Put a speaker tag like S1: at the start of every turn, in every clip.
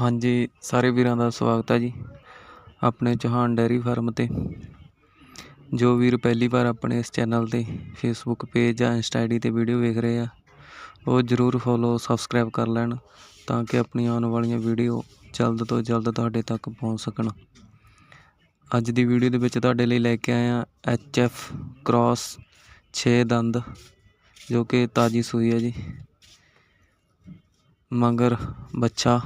S1: ਹਾਂਜੀ, ਸਾਰੇ ਵੀਰਾਂ ਦਾ ਸਵਾਗਤ ਹੈ ਜੀ ਆਪਣੇ ਚੌਹਾਨ ਡੈਰੀ ਫਾਰਮ 'ਤੇ। ਜੋ ਵੀਰ ਪਹਿਲੀ ਵਾਰ ਆਪਣੇ ਇਸ ਚੈਨਲ 'ਤੇ ਫੇਸਬੁੱਕ ਪੇਜ ਜਾਂ ਇੰਸਟਾ ਆਈ ਡੀ 'ਤੇ ਵੀਡੀਓ ਵੇਖ ਰਹੇ ਆ, ਉਹ ਜ਼ਰੂਰ ਫੋਲੋ ਸਬਸਕ੍ਰਾਈਬ ਕਰ ਲੈਣ ਤਾਂ ਕਿ ਆਪਣੀਆਂ ਆਉਣ ਵਾਲੀਆਂ ਵੀਡੀਓ ਜਲਦ ਤੋਂ ਜਲਦ ਤੁਹਾਡੇ ਤੱਕ ਪਹੁੰਚ ਸਕਣ। ਅੱਜ ਦੀ ਵੀਡੀਓ ਦੇ ਵਿੱਚ ਤੁਹਾਡੇ ਲਈ ਲੈ ਕੇ ਆਏ ਆ ਐਚ ਐਫ ਕ੍ਰਾਸ 6 ਦੰਦ, ਜੋ ਕਿ ਤਾਜੀ ਸੂਈ ਹੈ ਜੀ। ਮਗਰ ਬੱਚਾ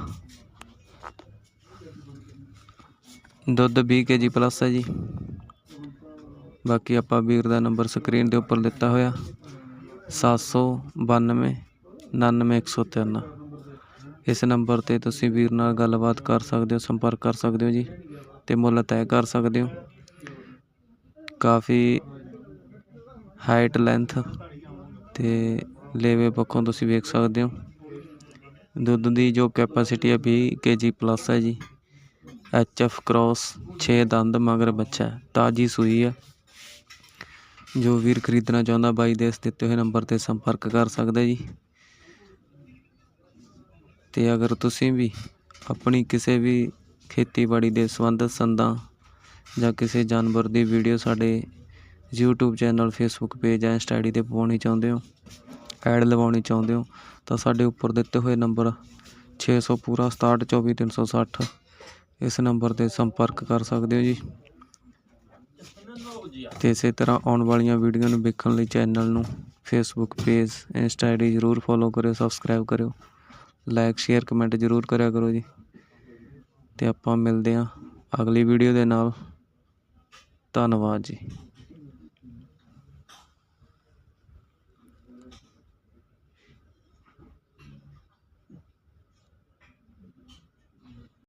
S1: ਦੁੱਧ 20 ਕੇਜੀ ਪਲੱਸ ਹੈ ਜੀ। ਬਾਕੀ ਆਪਾਂ ਵੀਰ ਦਾ ਨੰਬਰ ਸਕਰੀਨ ਦੇ ਉੱਪਰ ਦਿੱਤਾ ਹੋਇਆ। 792 99103 ਇਸ ਨੰਬਰ ਤੇ ਤੁਸੀਂ ਵੀਰ ਨਾਲ ਗੱਲਬਾਤ ਕਰ ਸਕਦੇ ਹੋ, ਸੰਪਰਕ ਕਰ ਸਕਦੇ ਹੋ ਜੀ ਤੇ ਮੁੱਲ ਤੈਅ ਕਰ ਸਕਦੇ ਹੋ। ਕਾਫੀ ਹਾਈਟ ਲੈਂਥ ਤੇ ਲੇਵੇ ਪੱਖੋਂ ਤੁਸੀਂ ਵੇਖ ਸਕਦੇ ਹੋ। ਦੁੱਧ ਦੀ ਜੋ ਕੈਪੈਸਿਟੀ ਹੈ 20 ਕੇਜੀ ਪਲੱਸ ਹੈ ਜੀ। ਐਚ ਐਫ ਕਰੋਸ ਛੇ ਦੰਦ ਮਗਰ ਬੱਚਾ ਤਾਜੀ ਸੂਈ ਹੈ। ਜੋ ਵੀਰ ਖਰੀਦਣਾ ਚਾਹੁੰਦਾ ਬਾਈ ਦੇ ਇਸ ਦਿੱਤੇ ਹੋਏ ਨੰਬਰ ਤੇ ਸੰਪਰਕ ਕਰ ਸਕਦਾ ਜੀ। ਤੇ ਅਗਰ ਤੁਸੀਂ ਵੀ ਆਪਣੀ ਕਿਸੇ ਵੀ ਖੇਤੀਬਾੜੀ ਦੇ ਸੰਬੰਧਿਤ ਸੰਦਾਂ ਜਾਂ ਕਿਸੇ ਜਾਨਵਰ ਦੀ ਵੀਡੀਓ ਸਾਡੇ YouTube ਚੈਨਲ, Facebook ਪੇਜ ਜਾਂ ਇੰਸਟਾ ਆਈ ਡੀ ਤੇ ਪਾਉਣੀ ਚਾਹੁੰਦੇ ਹੋ, ਐਡ ਲਵਾਉਣੀ ਚਾਹੁੰਦੇ ਹੋ, ਤਾਂ ਸਾਡੇ ਉੱਪਰ ਦਿੱਤੇ ਹੋਏ ਨੰਬਰ 600 ਪੂਰਾ 67 24 360 ਇਸ ਨੰਬਰ ਤੇ ਸੰਪਰਕ ਕਰ ਸਕਦੇ ਹੋ ਜੀ। ਤੇ ਇਸੇ ਤਰ੍ਹਾਂ ਆਉਣ ਵਾਲੀਆਂ ਵੀਡੀਓ ਨੂੰ ਵੇਖਣ ਲਈ ਚੈਨਲ ਨੂੰ ਫੇਸਬੁੱਕ ਪੇਜ ਇੰਸਟਾ ਆਈ ਜ਼ਰੂਰ ਫੋਲੋ ਕਰਿਓ ਸਬਸਕ੍ਰਾਈਬ ਕਰਿਓ। ਲਾਈਕ ਸ਼ੇਅਰ ਕਮੈਂਟ ਜ਼ਰੂਰ ਕਰਿਆ ਕਰੋ ਜੀ। ਤੇ ਆਪਾਂ ਮਿਲਦੇ ਹਾਂ ਅਗਲੀ ਵੀਡੀਓ ਦੇ ਨਾਲ। ਧੰਨਵਾਦ ਜੀ।